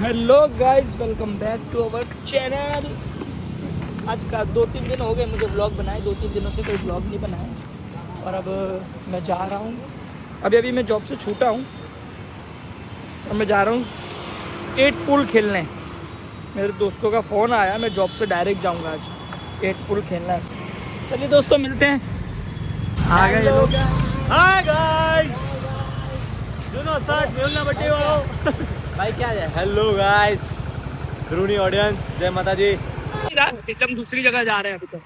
Hello guys welcome back to our channel आज का दो तीन दिन हो गए मुझे ब्लॉग बनाए दो तीन दिनों से कोई ब्लॉग नहीं बनाया। और अब मैं जा रहा हूँ। अभी अभी मैं जॉब से छूटा हूँ। और मैं जा रहा हूँ एट पुल खेलने। मेरे दोस्तों का फ़ोन आया मैं जॉब से डायरेक्ट जाऊँगा आज। एट पुल खेलना है। चलिए दोस्तों मिलते हैं। आ गए लोग। हाय गाइस दोनों साथ मिलना बटे वालों। भाई क्या है? हेलो गाइस ध्रुनी ऑडियंस जय माता जी हम दूसरी जगह जा रहे हैं अभी तो।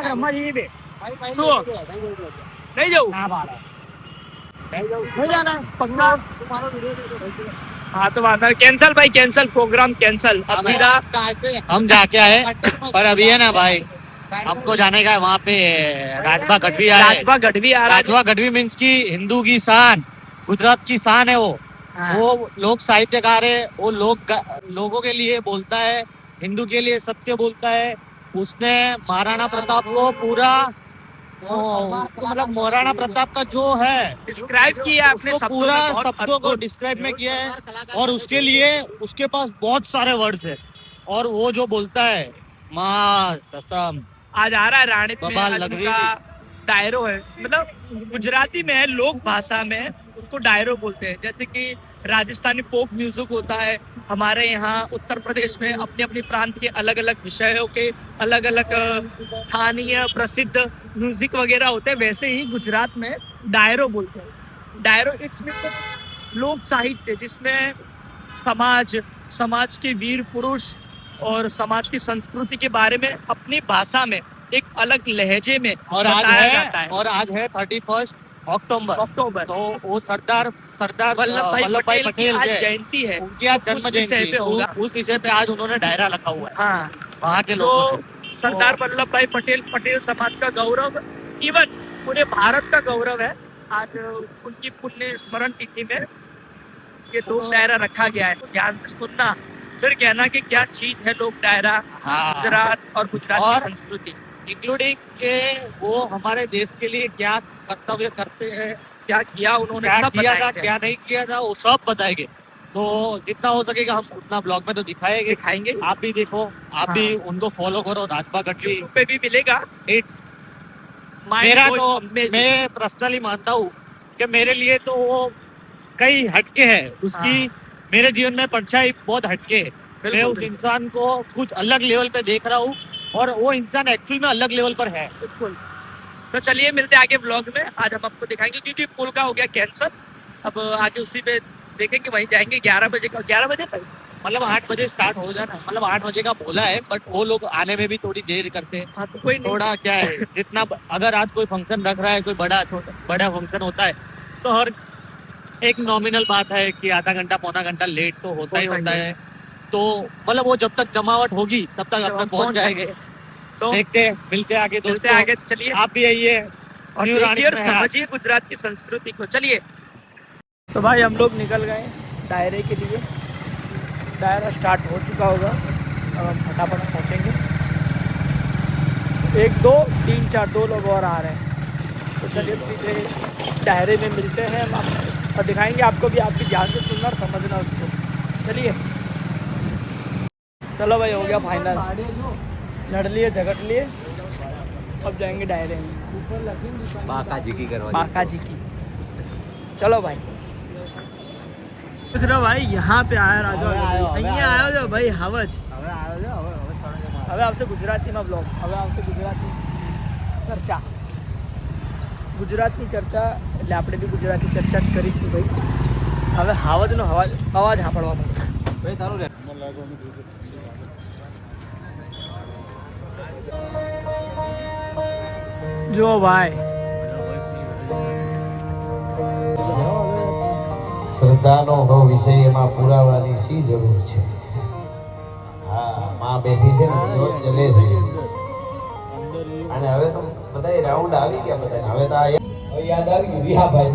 ब्रह्मा जी पे भाई सो नहीं जाऊँ? नहीं जाना। पक्का? हाँ, हाँ तो बात है कैंसल भाई कैंसल प्रोग्राम कैंसल अब सीधा हम जाके आए पर अभी है ना भाई हमको जाने का है वहाँ पे राजभा गढ़वी राजभा गढ़वी राजभा गढ़वी मीन्स की हिंदू की शान। गुजरात की शान है वो। हाँ। वो लोग साहित्यकार है वो लोग लोगों के लिए बोलता है हिंदू के लिए सत्य बोलता है। उसने महाराणा प्रताप को पूरा मतलब महाराणा प्रताप का जो है डिस्क्राइब किया आपने पूरा में शब्दों को डिस्क्राइब में किया है। और उसके लिए उसके पास बहुत सारे वर्ड्स है। और वो जो बोलता है माँ कसम आज आ रहा है लग उनका डायरो है। मतलब गुजराती में है, लोक भाषा में उसको डायरो बोलते हैं। जैसे कि राजस्थानी फोक म्यूज़िक होता है, हमारे यहाँ उत्तर प्रदेश में अपने अपने प्रांत के अलग अलग विषयों के अलग अलग स्थानीय प्रसिद्ध म्यूज़िक वगैरह होते हैं, वैसे ही गुजरात में डायरो बोलते हैं। डायरो इट्स लोक साहित्य जिसमें समाज समाज के वीर पुरुष और समाज की संस्कृति के बारे में अपनी भाषा में एक अलग लहजे में और आज है जाता है। और आज है थर्टी फ़र्स्ट अक्टूबर अक्टूबर तो वो सरदार सरदार वल्लभ भाई वल्लभ भाई पटेल की आज जयंती है। उनकी आज जन्म जयंती पे होगा। उस- विषय पे आज उन्होंने डायरा रखा हुआ है। हाँ। वहाँ के लोगों ने तो सरदार वल्लभ भाई पटेल पटेल समाज का गौरव इवन पूरे भारत का गौरव है। आज उनकी पुण्य स्मरण तिथि में ये दो डायरा रखा गया है। ध्यान से सुनना। फिर कहना कि क्या चीज़ है लोक डायरा हाँ। गुजरात और गुजरात की संस्कृति। इंक्लूडिंग के वो हमारे देश के लिए क्या कर्तव्य करते हैं क्या किया उन्होंने क्या सब किया था क्या नहीं किया था वो सब बताएँगे। तो जितना हो सकेगा हम उतना ब्लॉग में तो दिखाएँगे। दिखाएँगे। आप भी देखो आप हाँ। भी उनको फॉलो करो राजपा गढ़वी पे भी मिलेगा। इट्स मेरा तो मैं पर्सनली मानता हूँ कि मेरे लिए तो वो कई हटके है। उसकी हाँ। मेरे जीवन में परछाई बहुत हटके है। मैं उस इंसान को कुछ अलग लेवल पे देख रहा हूँ। और वो इंसान एक्चुअल में अलग लेवल पर है। बिल्कुल। तो चलिए मिलते आगे ब्लॉग में। आज हम आपको दिखाएँगे क्योंकि पुल का हो गया कैंसर अब आगे उसी पे देखेंगे वहीं जाएँगे ग्यारह बजे का। ग्यारह बजे तक? मतलब आठ बजे स्टार्ट हो जाना। मतलब आठ बजे का बोला है बट वो लोग आने में भी थोड़ी देर करते हैं। हाँ तो कोई थोड़ा क्या है जितना अगर आज कोई फ़ंक्शन रख रहा है कोई बड़ा छोटा बड़ा फ़ंक्शन होता है तो हर एक नॉमिनल बात है कि आधा घंटा पौना घंटा लेट तो होता ही होता ही होता है। तो मतलब वो जब तक जमावट होगी तब तक अब तक पहुँच जाएँगे। तो देखते हैं मिलते हैं आगे दोस्तों। आगे चलिए। आप भी आइए और। समझिए गुजरात की संस्कृति को चलिए। तो भाई हम लोग निकल गए दायरे के लिए। दायरा स्टार्ट हो चुका होगा अब हम फटाफट पहुँचेंगे। एक दो तीन चार दो लोग और आ रहे हैं। तो चलिए सीधे दायरे में मिलते हैं। हम आपसे और दिखाएँगे आपको भी आप भी ध्यान से सुनना और समझना उसको। चलिए। चलो भाई हो गया फाइनल लड़ लिए झगड़ लिए अब जाएंगे डायरे में बाका जी की करवा बाका जी की चलो भाई देख रहे हो भाई यहाँ पे आया राजा હવે આયો, હવે અહીંયા આયો. આવ્યો છો ભાઈ હવજ હવે આવ્યો છે હવે હવે છોડો હવે આવશે ગુજરાતીમાં બ્લોગ હવે આવશે ગુજરાતી ચર્ચા ગુજરાતની ચર્ચા એટલે આપણે બી ગુજરાતી ચર્ચા જ કરીશું ભાઈ હવે હાવજનો અવાજ અવાજ સાંભળવા મળશે ભાઈ તારું રે જો ભાઈ. શ્રદ્ધાનો ભાવ વિષય એમાં પુરાવાની શી જરૂર છે? હા, માં બેઠી છે ને, રોજ ચલે છે. અને હવે તો બધા રાઉન્ડ આવી ગયા બધા હવે તો યાદ આવી ગયું. વિહાભાઈ.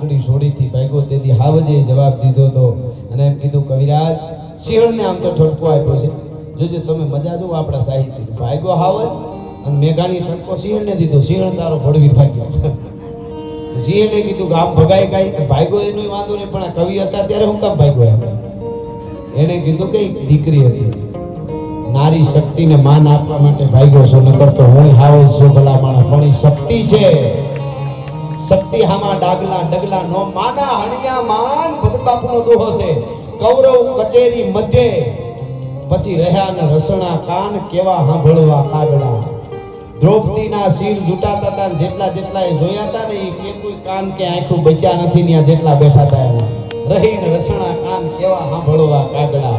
કુકડી છોડીથી ભાગ્યો, તેથી હાવજે જવાબ દીધો હતો. અને એમ કીધું, કવિરાજ શિયળને આમ તો ઠપકો આપ્યો છે. જોજો, તમે મજા જો આપણા સાહિત્ય ભાગ્યો હાવજ અને મેઘાણી ઠપકો સિંહણને દીધો. સિંહણ તારો ભળવી ભાગ્યો. સિંહણે કીધું કે, આમ ભગાય કાંઈ? ભાગ્યો એનો વાંધો નહીં, પણ કવિ હતા ત્યારે હું કામ ભાગ્યો આપણે એણે કીધું કે દીકરી હતી? નારી શક્તિને માન આપવા માટે ભાગ્યો છો, નકર તો હું હાવ છું ભલા માણસ, પણ શક્તિ છે. શક્તિ હામાં ડાગલા ડગલા નો માના હણિયા માન ભગત બાપુનો દોહો છે. કૌરવ કચેરી મધ્યે પછી રહ્યા ને રસણા કાન કેવા સાંભળવા કાગડા. દ્રૌપદીના શિર જૂટાતા હતા જેટલા જેટલા એ જોયા હતા ને એ કે કોઈ કાન કે આંખું બચ્યા નથી ત્યાં જેટલા બેઠા હતા રહી રહીને રસણા કાન કેવા સાંભળવા કાગડા.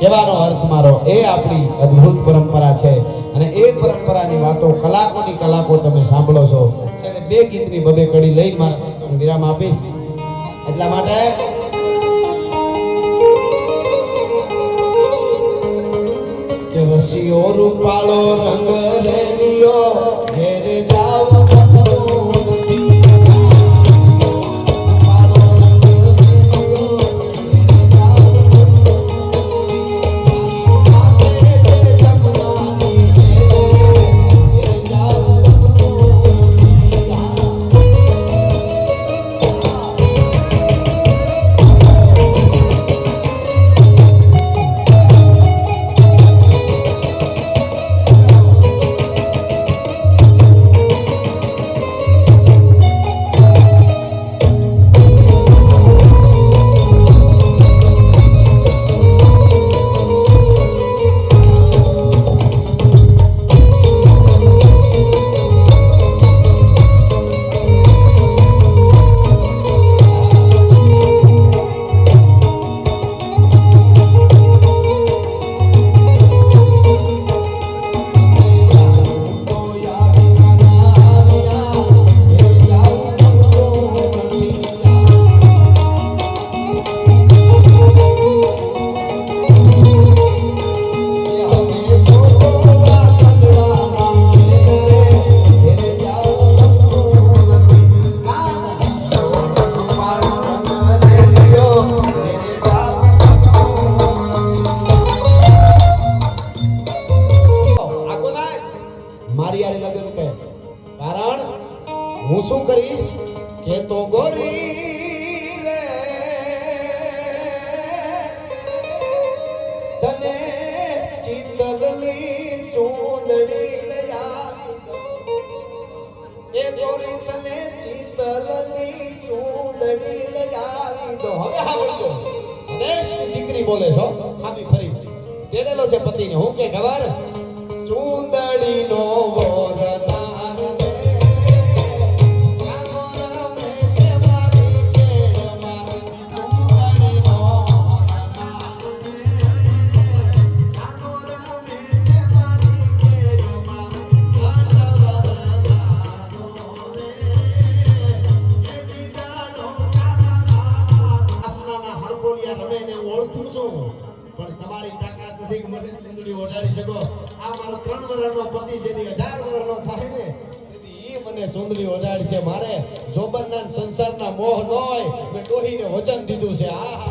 કેવાનો અર્થ મારો, એ આપણી અદ્ભુત પરંપરા છે. અને એ પરંપરાની વાતો કલાકોની કલાકો તમે સાંભળો છો. છેલ્લે બે ગીતની બબે કડી લઈ મારા સંતોને વિરામ આપીશ. એટલા માટે કે રસિયો રૂપાળો રંગ રેલિયો ઘેરે જાવ દેશની બોલે છો હામી ફરી. તેડેલો છે પતિને. હું કે ખબર ચૂંદડીનો વરદાન ડોહીને વચન દીધું છે. આહા.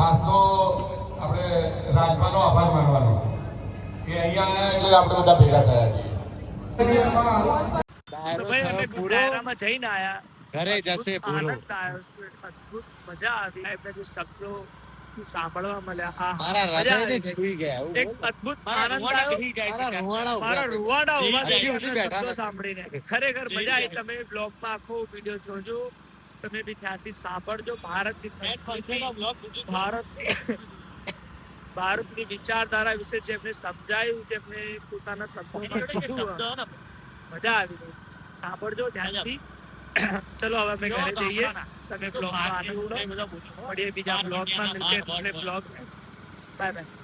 ખાસ તો આપણે રાજમાનો આભાર માનવાનો. કે અહીંયા એટલે આપણે બધા ભેગા થયા છીએ. ઘરે જશે પૂરો મજા આવી. એમના જે શબ્દો સાંભળવા મળ્યા. હા મારા હૃદયને છૂઈ ગયા એક અદ્ભુત આનંદ આવી જાય મારા રૂવાડા ઊભા થઈ ગયા સાંભળીને. ખરેખર મજા આવી. તમે બ્લોગમાં આખો વીડિયો જોજો. તમે બી ધ્યાનથી સાંભળજો ભારતની સંસ્કૃતિ ભારત ભારતની વિચારધારા વિશે જેમને સમજાયું જેમને પોતાના શબ્દોમાં કીધું, મજા આવી ગઈ સાંભળજો ધ્યાનથી ચલો હવે અમે ઘરે જઈએ તમે બ્લોગમાં આનંદ લો મળીએ બીજા બ્લોગમાં મિલતે हैं दूसरे ब्लॉग में बाय बाय